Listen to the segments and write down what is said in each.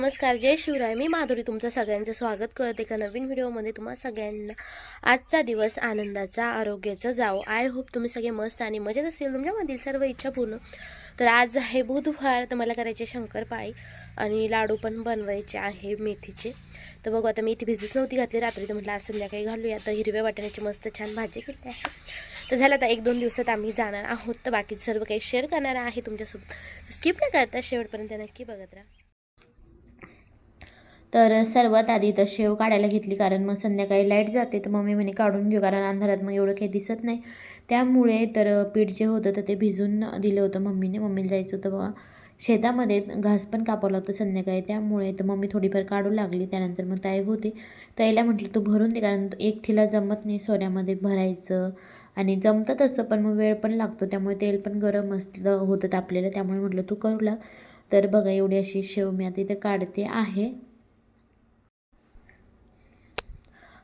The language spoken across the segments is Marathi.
नमस्कार जय शिवराय. मी माधुरी तुमचं सगळ्यांचं स्वागत करते एका नवीन व्हिडिओमध्ये तुम्हा सगळ्यांना. आजचा दिवस आनंदाचा आरोग्याचा जाओ आय होप तुम्ही सगळे मस्त आणि मजेत असतील. तुमच्यामधील सर्व इच्छा पूर्ण. तर आज आहे बुधवार तर मला करायचे शंकरपाळी आणि लाडू पण बनवायचे आहे मेथीचे. तर बघू आता मेथी भिजूच नव्हती घातली. रात्री तर म्हटलं आज संध्याकाळी घालूया. तर हिरव्या वाटण्याची मस्त छान भाजी केली आहे. तर झालं आता एक दोन दिवसात आम्ही जाणार आहोत. तर बाकी सर्व काही शेअर करणार आहे तुमच्यासोबत. स्किप नाही करता शेवटपर्यंत नक्की बघत राहा. तर सर्वात आधी तर शेव काढायला घेतली कारण मग संध्याकाळी लाइट जाते तर मम्मी म्हणे काढून घेऊ कारण अंधारात मग एवढं काही दिसत नाही. त्यामुळे तर पीठ जे होतं तर ते भिजून दिलं होतं मम्मीने. मम्मीला जायचं होतं बा शेतामध्ये घास पण कापवला होतं संध्याकाळी त्यामुळे तर मम्मी थोडीफार काढू लागली. त्यानंतर मग ताई होती. ताईला म्हटलं तू भरून दे कारण एकटीला जमत नाही सोऱ्यामध्ये भरायचं. आणि जमतं तसं पण मग वेळ पण लागतो त्यामुळे तेल पण गरम असलं होतं तापलेलं. त्यामुळे म्हटलं तू करू लाग. तर बघा एवढी अशी शेव मी आता इथे काढते आहे.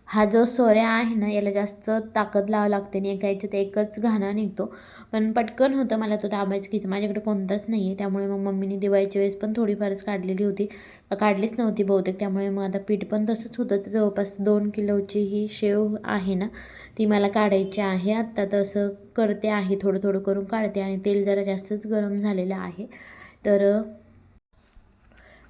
हा जो सोऱ्या आहे ना याला जास्त ताकद लावावं लागते आणि एका याच्यात एकच घाणा निघतो. पण पटकन होतं मला तो दाबायचं घ्यायचं माझ्याकडे कोणताच नाही आहे त्यामुळे मग मम्मीने दिवाळीच्या वेळेस पण थोडीफारच काढलेली होती. काढलीच नव्हती बहुतेक. त्यामुळे मग आता पीठ पण तसंच होतं. जवळपास दोन किलोची ही शेव आहे ना ती मला काढायची आहे. आत्ता तसं करते आहे. थोडं थोडं करून काढते आणि तेल जरा जास्तच गरम झालेलं आहे. तर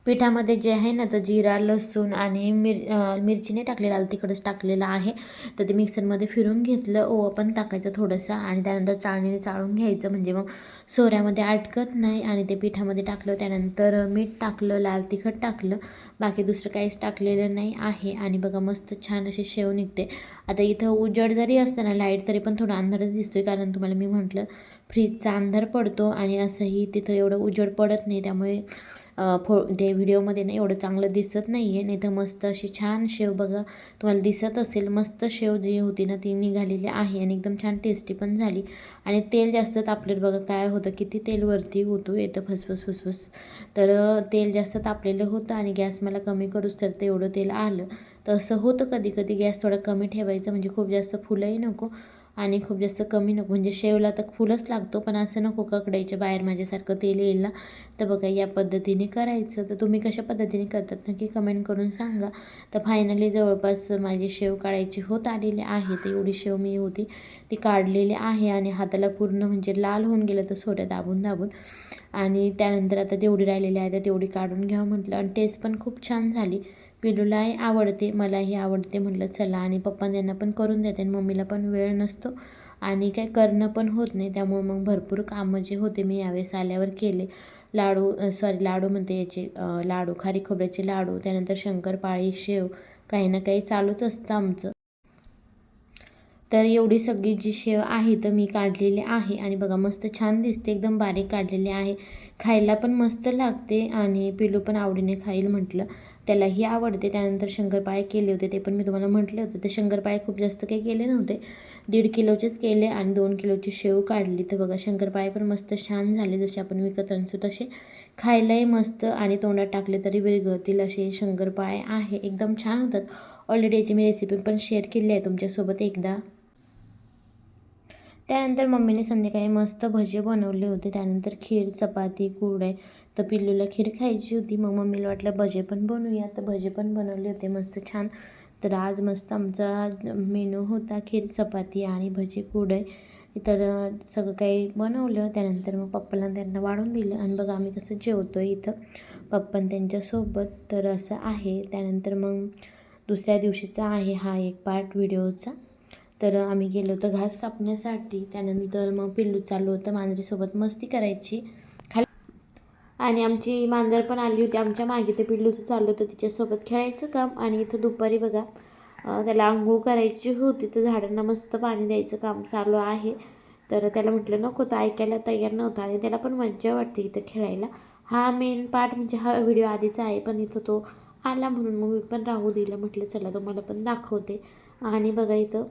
पिठामध्ये जे आहे ना तर जिरा लसूण आणि मिर मिरचीने टाकलेलं लाल तिखटच टाकलेलं आहे. तर ते मिक्सरमध्ये फिरून घेतलं ओवा पण टाकायचं थोडंसं आणि त्यानंतर चाळणीने चाळून घ्यायचं. म्हणजे मग सोऱ्यामध्ये अटकत नाही आणि ते पिठामध्ये टाकलं त्यानंतर मीठ टाकलं लाल तिखट टाकलं. बाकी दुसरं काहीच टाकलेलं नाही आहे आणि बघा मस्त छान अशी शेव निघते. आता इथं उजड जरी असतं ना लाइट तरी पण थोडा अंधारच दिसतोय. कारण तुम्हाला मी म्हटलं फ्रीजचा अंधार पडतो आणि असंही तिथं एवढं उजड पडत नाही. त्यामुळे फो ते व्हिडिओमध्ये ना एवढं चांगलं दिसत नाही आहे नाही तर मस्त अशी छान शेव बघा तुम्हाला दिसत असेल. मस्त शेव जी होती ना ती निघालेली आहे आणि एकदम छान टेस्टी पण झाली. आणि तेल जास्त तापलेलं बघा काय होतं किती तेल वरती होतो येतं फसफस फसफस. तर तेल जास्त तापलेलं होतं आणि गॅस मला कमी करूच तर ते एवढं तेल आलं. तर असं होतं कधी कधी गॅस थोडा कमी ठेवायचं म्हणजे खूप जास्त फुलंही नको. आणि खूप जास्त कमी नको. म्हणजे शेवला तर फुलच लागतो पण असं नको ककडायच्या बाहेर माझ्यासारखं तेल येईल ना? तर बघा या पद्धतीने करायचं. तर तुम्ही कशा पद्धतीने करतात नक्की कमेंट करून सांगा. तर फायनली जवळपास माझी शेव काढायची होत आलेली आहे. तर एवढी शेव मी होती ती काढलेली आहे आणि हाताला पूर्ण म्हणजे लाल होऊन गेलं तर सोड्या दाबून दाबून. आणि त्यानंतर आता तेवढी राहिलेली आहे तर तेवढी काढून घ्यावं म्हटलं. आणि टेस्ट पण खूप छान झाली. पिलूलाही आवडते मलाही आवडते म्हटलं चला आणि पप्पा यांना पण करून देते आणि मम्मीला पण वेळ नसतो आणि काय करणं पण होत नाही त्यामुळे मग भरपूर कामं जे होते मी यावेळेस आल्यावर केले. लाडू सॉरी लाडू म्हणते याचे लाडू खारी खोबऱ्याचे लाडू त्यानंतर शंकरपाळी शेव काही ना काही चालूच असतं आमचं. तर एवढी सगळी जी शेव आहे तर मी काढलेली आहे. आणि बघा मस्त छान दिसते एकदम बारीक काढलेली आहे. खायला पण मस्त लागते आणि पिलू पण आवडीने खाईल म्हटलं. त्यालाही आवडते. त्यानंतर शंकरपाळे केले होते ते पण मी तुम्हाला म्हटले होते. ते शंकरपाळे खूप जास्त काही केले नव्हते. दीड किलोचेच केले आणि दोन किलोची शेव काढली. तर बघा शंकरपाळे पण मस्त छान झाले. जसे आपण विकत आणतो तसे खायलाही मस्त आणि तोंडात टाकले तरी विरघळतील असे शंकरपाळे आहे. एकदम छान होतात. ऑलरेडी याची मी रेसिपी पण शेअर केली आहे तुमच्यासोबत एकदा. त्यानंतर मम्मीने संध्याकाळी मस्त भजे बनवले होते. त्यानंतर खीर चपाती कुरडे तर पिल्लूला खीर खायची होती. मग मम्मीला वाटलं भजे पण बनवूया. तर भजे पण बनवले होते. मस्त छान. तर आज मस्त आमचा मेनू होता खीर चपाती आणि भजी कुरडे तर सगळं काही बनवलं. त्यानंतर मग पप्पाला त्यांना वाढून दिलं. आणि बघा आम्ही कसं जेवतो आहे इथं पप्पन त्यांच्यासोबत तर असं आहे. त्यानंतर मग दुसऱ्या दिवशीचा आहे हा एक पार्ट व्हिडिओचा तर आम्ही गेलो होतो घास कापण्यासाठी. त्यानंतर मग पिल्लू चालू होतं मांजरीसोबत मस्ती करायची. खाली आणि आमची मांजर पण आली होती. आमच्या मागे ते पिल्लूचं चाललं होतं. तिच्यासोबत खेळायचं काम. आणि इथं दुपारी बघा त्याला आंघोळ करायची होती. तर झाडांना मस्त पाणी द्यायचं काम चालू आहे. तर त्याला म्हटलं नको तर ऐकायला तयार नव्हता. आणि त्याला पण मज्जा वाटते इथं खेळायला. हा मेन पार्ट म्हणजे हा व्हिडिओ आधीचा आहे. पण इथं तो आला म्हणून मग मी पण राहू दिलं. म्हटलं चला तुम्हाला पण दाखवते. आणि बघा इथं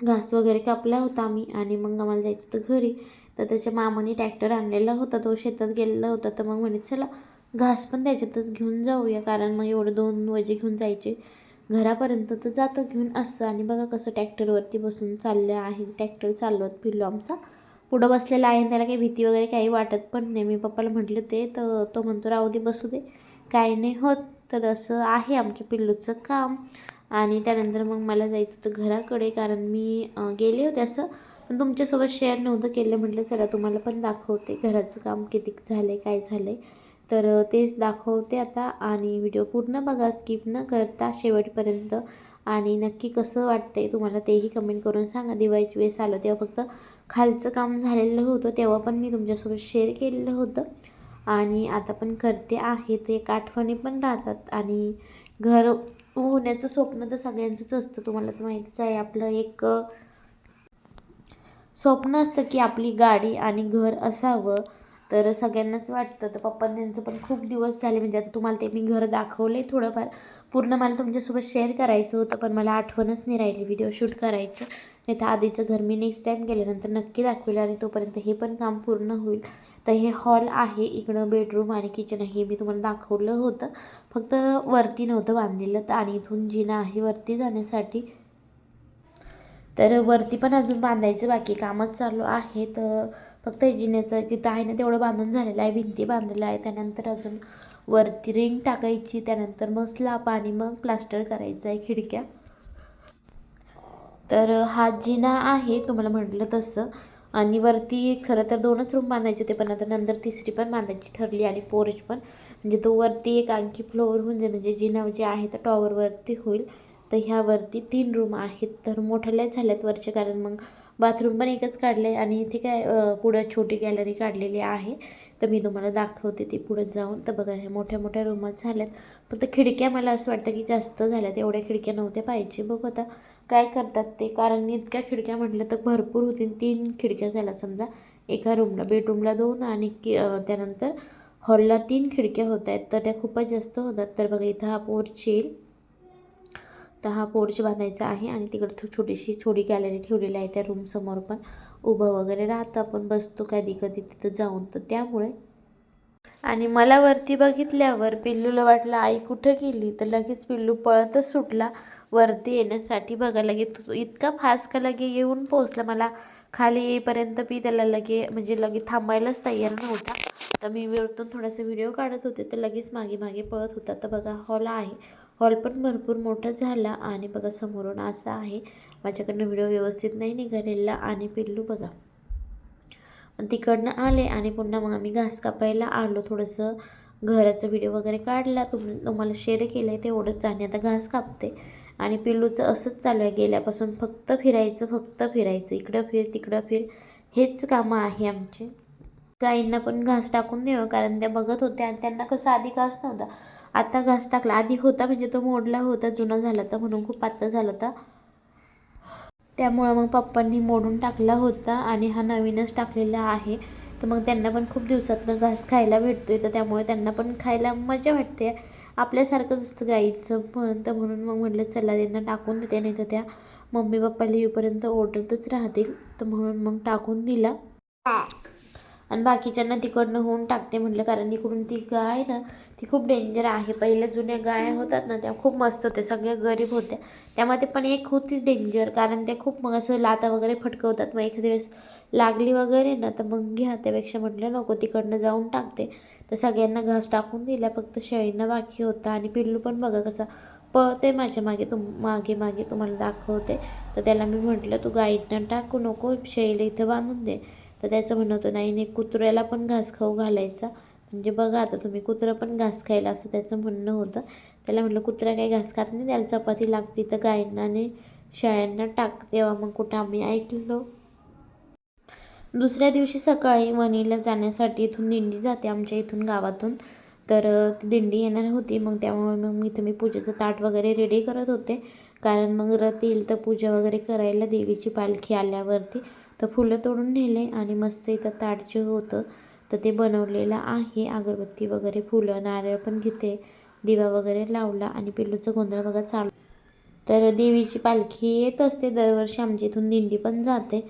घास वगैरे कापला होता आम्ही आणि मग आम्हाला जायचं होतं घरी. तर त्याच्या मामाने ट्रॅक्टर आणलेला होता तो शेतात गेलेला होता. तर मग म्हणे चला घास पण त्याच्यातच घेऊन जाऊया कारण मग एवढं दोन वजे घेऊन जायचे घरापर्यंत. तर जातो घेऊन असं. आणि बघा कसं ट्रॅक्टरवरती बसून चाललं आहे. ट्रॅक्टर चालवत फिरलो आमचा. पुढं बसलेला आहे त्याला काही भीती वगैरे काही वाटत पण नाही. मी पप्पाला म्हटलं ते तर तो म्हणतो राहू दे बसू दे. काही नाही होत तर असं आहे आमच्या पिल्लूचं काम. आणि त्यानंतर मग मला जायचं होतं घराकडे कारण मी गेले होते असं. पण तुमच्यासोबत शेअर नव्हतं केलं. म्हटलं चला तुम्हाला पण दाखवते घराचं काम किती झालं आहे काय झालं आहे तर तेच दाखवते आता. आणि व्हिडिओ पूर्ण बघा स्किप न करता शेवटपर्यंत. आणि नक्की कसं वाटतंय तुम्हाला तेही कमेंट करून सांगा. दिवाळीची वेळेस आलं तेव्हा फक्त खालचं काम झालेलं होतं. तेव्हा पण मी तुमच्यासोबत शेअर केलेलं होतं. आणि आता पण करते आहे. ते एक आठवणी पण राहतात. आणि घर होण्याचं स्वप्न तर सगळ्यांचंच असतं तुम्हाला तर माहितीच आहे. आपलं एक स्वप्न असतं की आपली गाडी आणि घर असावं. तर सगळ्यांनाच वाटतं. तर पप्पा त्यांचं पण खूप दिवस झाले म्हणजे आता तुम्हाला ते मी घर दाखवलं आहे थोडंफार. पूर्ण मला तुमच्यासोबत शेअर करायचं होतं पण मला आठवणच नाही राहिली व्हिडिओ शूट करायचं. नाही तर आधीचं घर मी नेक्स्ट टाईम गेल्यानंतर नक्की दाखवेल आणि तोपर्यंत हे पण काम पूर्ण होईल. तर हे हॉल आहे इकडं बेडरूम आणि किचन हे मी तुम्हाला दाखवलं होतं. फक्त वरती नव्हतं बांधलेलं तर आणि इथून जिना आहे वरती जाण्यासाठी. तर वरती पण अजून बांधायचं बाकी कामच चालू आहे. तर फक्त जिन्याचं तिथं आहे ना तेवढं बांधून झालेलं आहे. भिंती बांधलेलं आहे. त्यानंतर अजून वरती रिंग टाकायची. त्यानंतर मग स्लाप आणि मग प्लास्टर करायचं आहे खिडक्या. तर हा जिना आहे. तुम्हाला म्हटलं तसं. आणि वरती खरं तर दोनच रूम बांधायचे होते पण आता नंतर तिसरी पण बांधायची ठरली आणि पोर्च पण. म्हणजे तो वरती एक आणखी फ्लोअर होऊन जाईल म्हणजे, म्हणजे जिना जे आहे तर टॉवरवरती होईल. तर ह्यावरती तीन रूम आहेत. तर मोठ्याल्या झाल्यात वरचे कारण मग बाथरूम पण एकच काढलं आहे आणि इथे काय पुढं छोटी गॅलरी काढलेली आहे. तर मी तुम्हाला दाखवते ती पुढं जाऊन. तर बघा ह्या मोठ्या मोठ्या रूमात झाल्यात. फक्त खिडक्या मला असं वाटतं की जास्त झाल्यात. एवढ्या खिडक्या नव्हत्या पाहिजे बघू आता. काय करतात ते? कारण इतक्या खिडक्या म्हटलं तर भरपूर होतील तीन खिडक्या झाल्या समजा. एका रूमला बेडरूमला दोन आणि कि त्यानंतर हॉलला तीन खिडक्या होत आहेत. तर त्या खूपच जास्त होतात. तर बघा इथं हा पोर्च येईल. तर हा पोर्च बांधायचा आहे आणि तिकडे थो- छोटीशी थोडी गॅलरी ठेवलेली आहे. त्या रूमसमोर पण उभं वगैरे राहतं. आपण बसतो कधी कधी तिथं जाऊन. तर त्यामुळे आणि मला वरती बघितल्यावर पिल्लूला वाटलं आई कुठं गेली? तर लगेच पिल्लू पळतच सुटला. वरती येण्यासाठी बघा लगे इतका फास्ट का लगे येऊन पोहोचला मला. खाली येईपर्यंत मी त्याला लगे म्हणजे लगे थांबायलाच तयार नव्हता. तर मी वरतून थोडासा व्हिडिओ काढत होते तर लगेच मागे मागे पळत होता. तर बघा हॉल आहे. हॉल पण भरपूर मोठा झाला आणि बघा समोरून असा आहे. माझ्याकडनं व्हिडिओ व्यवस्थित नाही निघालेला आणि पिल्लू बघा. तिकडनं आले आणि पुन्हा मग आम्ही घास कापायला आलो. थोडंसं घराचा व्हिडिओ वगैरे काढला. तुम तुम्हाला शेअर केलं आहे तेवढंच आणि आता घास कापते. आणि पिल्लूचं असंच चालू आहे. गेल्यापासून फक्त फिरायचं फक्त फिरायचं. इकडं फिर तिकडं फिर. हेच कामं आहे आमचे. गाईंना पण घास टाकून द्यावं कारण त्या बघत होत्या आणि त्यांना कसं आधी घास नव्हता. आता घास टाकला. आधी होता म्हणजे तो मोडला होता जुना झाला होता म्हणून खूप पातळ झाला होता. त्यामुळं मग पप्पांनी मोडून टाकला होता आणि हा नवीनच टाकलेला आहे. तर मग त्यांना पण खूप दिवसातनं घास खायला भेटतोय. तर त्यामुळे त्यांना पण खायला मजा वाटते. आपल्यासारखंच असतं गाईचं पण. तर म्हणून मग म्हटलं चला त्यांना टाकून देते नाही तर त्या मम्मी पप्पाला येऊपर्यंत ओरडतच राहतील. तर म्हणून मग टाकून दिला. आणि बाकीच्यांना तिकडनं होऊन टाकते म्हटलं कारण इकडून ती गाय ना ती खूप डेंजर आहे. पहिल्या जुन्या गाय होतात ना त्या खूप मस्त होत्या सगळ्या गरीब होत्या. त्यामध्ये पण एक होतीच डेंजर कारण त्या खूप मग असं लाता वगैरे फटकवतात. मग एखाद्या वेळेस लागली वगैरे ना तर मग घ्या. त्यापेक्षा म्हटलं नको तिकडनं जाऊन टाकते. तर सगळ्यांना घास टाकून दिला फक्त शेळींना बाकी होता. आणि पिल्लू पण बघा कसा पळते माझ्या मागे तुम मागे मागे तुम्हाला दाखवते. तर त्याला मी म्हटलं तू गाईंना टाकू नको शेळीला इथं बांधून दे. तर त्याचं म्हणणं होतं नाही नाही कुत्र्याला पण घास खाऊ घालायचा. म्हणजे बघा आता तुम्ही कुत्रं पण घास खायला असं त्याचं म्हणणं होतं. त्याला म्हटलं कुत्रा काही घास खात नाही त्याला चपाती लागते तर गायींना आणि शेळ्यांना टाक. तेव्हा मग कुठं आम्ही ऐकलो दुसऱ्या दिवशी सकाळी वणीला जाण्यासाठी इथून दिंडी जाते आमच्या इथून गावातून. तर ती दिंडी येणार होती. मग त्यामुळे मग इथं मी पूजेचं ताट वगैरे रेडी करत होते. कारण मग रथ येईल तर पूजा वगैरे करायला देवीची पालखी आल्यावरती तर फुलं तोडून नेले आणि मस्त इथं ताट जे होतं तर ते बनवलेलं आहे. अगरबत्ती वगैरे फुलं नारळ पण घेते. दिवा वगैरे लावला आणि पिल्लूचं गोंधळ बघा चालू. तर देवीची पालखी येत असते. दरवर्षी आमच्या इथून दिंडी पण जाते.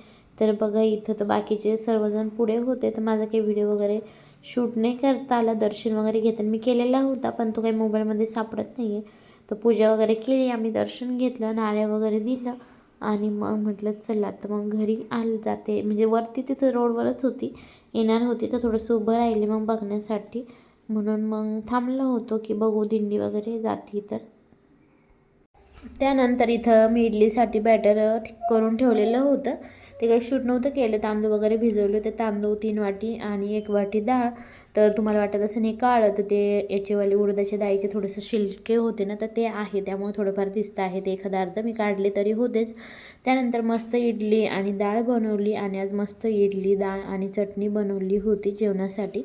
तर बघा इथं तर बाकीचे सर्वजण पुढे होते तर माझा काही व्हिडिओ वगैरे शूट नाही करता आला दर्शन वगैरे घेताना मी केलेला होता पण तो काही मोबाईलमध्ये सापडत नाही आहे तर पूजा वगैरे केली आम्ही दर्शन घेतलं नारळ वगैरे दिलं आणि मग म्हटलं चला तर मग घरी आल जाते. म्हणजे वरती तिथं रोडवरच होती येणार होती तर थोडंसं उभं राहिले मग बघण्यासाठी. म्हणून मग थांबलो होतो की बघू दिंडी वगैरे जाती तर. त्यानंतर इथं मी इडलीसाठी बॅटर करून ठेवलेलं होतं. ते काही शूट नव्हतं केलं. तांदूळ वगैरे भिजवले होते. तांदूळ तीन वाटी आणि एक वाटी डाळ. तर तुम्हाला वाटत असं नाही काळं तर ते याचेवाले उडदाच्या डाळीचे थोडंसं शिल्के होते ना तर ते आहे. त्यामुळे थोडंफार दिसतं आहे. ते एखादा अर्ध मी काढले तरी होतेच. त्यानंतर मस्त इडली आणि डाळ बनवली आणि आज मस्त इडली डाळ आणि चटणी बनवली होती जेवणासाठी.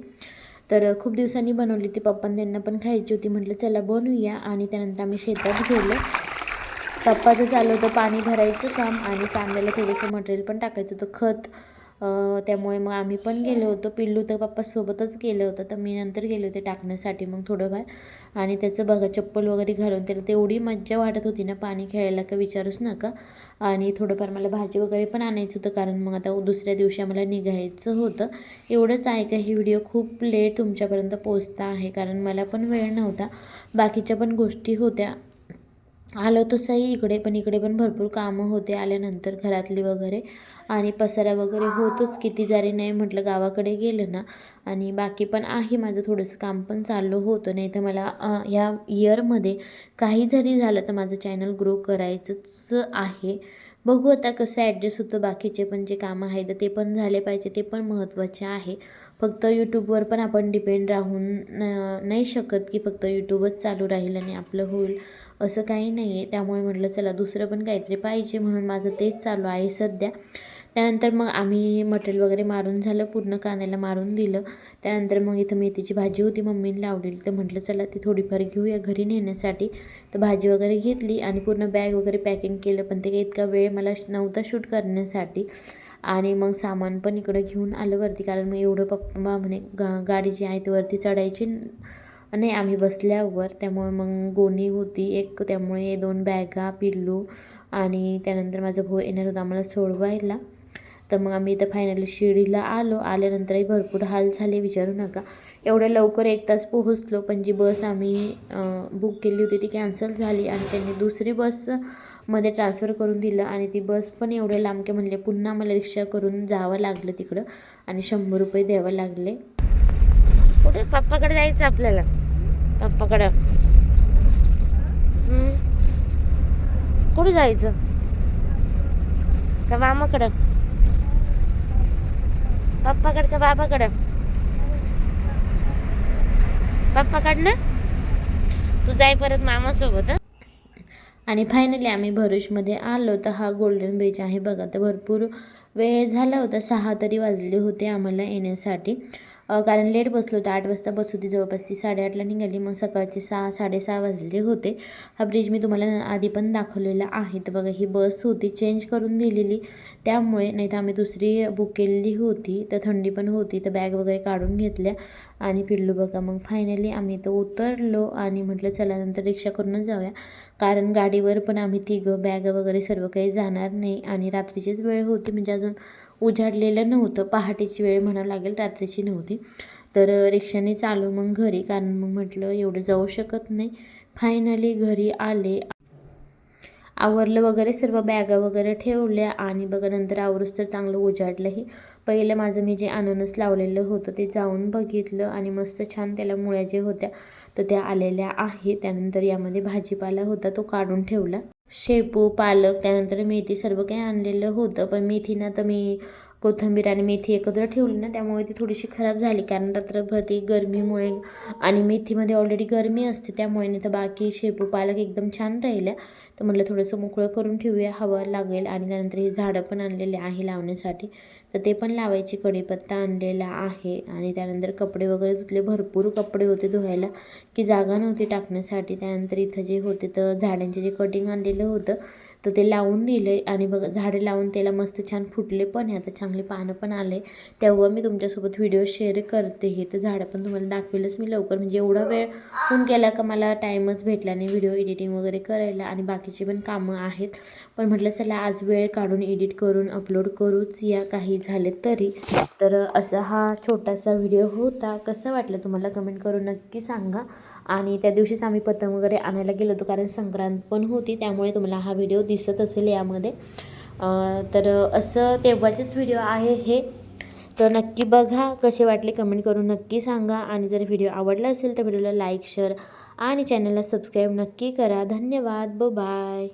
तर खूप दिवसांनी बनवली ती पप्पांना त्यांना पण खायची होती. म्हटलं चला बनवूया. आणि त्यानंतर आम्ही शेतात गेलो. पप्पाचं चालू होतं पाणी भरायचं काम आणि कांद्याला थोडंसं मटेरियल पण टाकायचं होतं खत. त्यामुळे मग आम्ही पण गेलो होतो. पिल्लू तर पप्पासोबतच गेलं होतं तर मी नंतर गेले होते टाकण्यासाठी मग थोडंफार. आणि त्याचं बघा चप्पल वगैरे घालून त्याला तेवढी मज्जा वाटत होती ना पाणी खेळायला का विचारूच नका. आणि थोडंफार मला भाजी वगैरे पण आणायचं होतं कारण मग आता दुसऱ्या दिवशी आम्हाला निघायचं होतं. एवढंच आहे का ही व्हिडिओ खूप लेट तुमच्यापर्यंत पोचता आहे कारण मला पण वेळ नव्हता. बाकीच्या पण गोष्टी होत्या. आलो तसंही इकडे पण इकडे पण भरपूर कामं होते आल्यानंतर घरातली वगैरे. आणि पसारा वगैरे होतोच किती जरी नाही म्हटलं गावाकडे गेलं ना. आणि बाकी पण आहे माझं थोडंसं काम पण चालू होतं. नाही तर मला ह्या इयरमध्ये काही जरी झालं तर माझं चॅनल ग्रो करायचंच आहे. बघू आता कसं ॲडजस्ट होतं बाकीचे पण जे कामं आहेत ते पण झाले पाहिजे ते पण महत्त्वाचे आहे. फक्त यूट्यूबवर पण आपण डिपेंड राहून न- नाही शकत की फक्त यूट्यूबच चालू राहील आणि आपलं होईल. असं काही नाही आहे त्यामुळे म्हटलं चला दुसरं पण काहीतरी पाहिजे म्हणून माझं तेच चालू आहे सध्या. त्यानंतर मग आम्ही मटेरियल वगैरे मारून झालं पूर्ण कांद्याला मारून दिलं. त्यानंतर मग इथं मेथीची भाजी होती मम्मीने लावलेली. तर म्हटलं चला ती थोडीफार घेऊया घरी नेण्यासाठी. तर भाजी वगैरे घेतली आणि पूर्ण बॅग वगैरे पॅकिंग केलं पण ते काही इतका वेळ मला नव्हता शूट करण्यासाठी. आणि मग सामान पण इकडं घेऊन आलं वरती कारण मग एवढं पप्पा म्हणे गा गाडी जी आहे ती वरती चढायची नाही आम्ही बसल्यावर त्यामुळे मग गोणी होती. एक त्यामुळे दोन बॅगा पिल्लू आणि त्यानंतर माझा भाऊ येणार होता आम्हाला सोडवायला. तर मग आम्ही इथं फायनली शिर्डीला आलो. आल्यानंतरही भरपूर हाल झाले विचारू नका. एवढ्या लवकर एक तास पोहोचलो पण जी बस आम्ही बुक केली होती ती कॅन्सल झाली आणि त्यांनी दुसरी बसमध्ये ट्रान्सफर करून दिलं आणि ती बस पण एवढ्या लांबके म्हणले पुन्हा मला रिक्षा करून जावं लागलं तिकडं आणि शंभर रुपये द्यावं लागले. कुठे पप्पाकडे जायचं आपल्याला? पप्पाकडं हम्म. कुठे जायचं? का मामाकडं? पप्पाकडं का बाबाकडं? पप्पाकडनं तू जाय परत मामासोबत आणि फायनली आम्ही भरुचमध्ये आलो तर हा गोल्डन ब्रिज आहे बघा. तर भरपूर वेळ झाला होता सहा तरी वाजले होते आम्हाला येण्यासाठी. कारण लेट बसलो होतो आठ वाजता बस होती जवळपास ती साडेआठला निघाली. मग सकाळचे सहा साडेसहा वाजले होते. हा ब्रिज मी तुम्हाला आधी पण दाखवलेला आहे. तर बघा ही बस होती चेंज करून दिलेली. त्यामुळे नाही तर आम्ही दुसरी बुक केलेली होती. तर थंडी पण होती तर बॅग वगैरे काढून घेतल्या आणि फिरलो बघा. मग फायनली आम्ही तर उतरलो आणि म्हटलं चला नंतर रिक्षा करूनच जाऊया. कारण गाडीवर पण आम्ही तिघं बॅग वगैरे सर्व काही जाणार नाही. आणि रात्रीचीच वेळ होती म्हणजे अजून उजाडलेलं नव्हतं. पहाटेची वेळ म्हणावं लागेल रात्रीची नव्हती. तर रिक्षाने चालू मग घरी कारण मग म्हटलं एवढं जाऊ शकत नाही. फायनली घरी आले. आवरलं वगैरे सर्व बॅगा वगैरे ठेवल्या आणि बघा नंतर आवरूस तर चांगलं उजाडलंही. पहिलं माझं मी जे अननस लावलेलं होतं ते जाऊन बघितलं आणि मस्त छान त्याला मुळ्या जे होत्या तर त्या आलेल्या आहे त्यानंतर यामध्ये भाजीपाला होता तो काढून ठेवला. शेपू पालक त्यानंतर मेथी सर्व काही आणलेलं होतं. पण मेथीना तर मी कोथिंबीर आणि मेथी एकत्र ठेवली ना त्यामुळे ती थोडीशी खराब झाली. कारण रात्रभर ती गरमीमुळे आणि मेथीमध्ये ऑलरेडी गरमी असते त्यामुळे नाही तर बाकी शेपू पालक एकदम छान राहिल्या. तर म्हटलं थोडंसं मोकळं करून ठेवूया हवा लागेल. आणि त्यानंतर हे झाडं पण आणलेले आहे लावण्यासाठी. तर ते पण लावायची कढीपत्ता आणलेला आहे. आणि त्यानंतर कपडे वगैरे धुतले भरपूर कपडे होते धुवायला की जागा नव्हती टाकण्यासाठी. त्यानंतर इथं जे होते तर झाडांचे जे कटिंग आणलेलं होतं तर ते लावून दिले आणि बघा झाडे लावून त्याला मस्त छान फुटले पण आहे. आता चांगले पानं पण आले. तेव्हा मी तुमच्यासोबत व्हिडिओ शेअर करते. हे तर झाडं पण तुम्हाला दाखवेलच मी लवकर. म्हणजे एवढा वेळ होऊन गेला का मला टाईमच भेटला नाही व्हिडिओ एडिटिंग वगैरे करायला आणि बाकीची पण कामं आहेत. पण म्हटलं चला आज वेळ काढून एडिट करून अपलोड करूच. या काही झाले तरी. तर असा हा छोटासा व्हिडिओ होता. कसं वाटलं तुम्हाला कमेंट करून नक्की सांगा. आणि त्या दिवशीच आम्ही पतंग वगैरे आणायला गेलो होतो कारण संक्रांत पण होती. त्यामुळे तुम्हाला हा व्हिडिओ दिसत असेल यामध्ये. तर असं तेव्हाचेच व्हिडिओ आहे हे. तर नक्की बघा कसे वाटले कमेंट करून नक्की सांगा. आणि जर व्हिडिओ आवडला असेल तर व्हिडिओला लाईक शेअर आणि चॅनलला सबस्क्राईब नक्की करा. धन्यवाद. ब बाय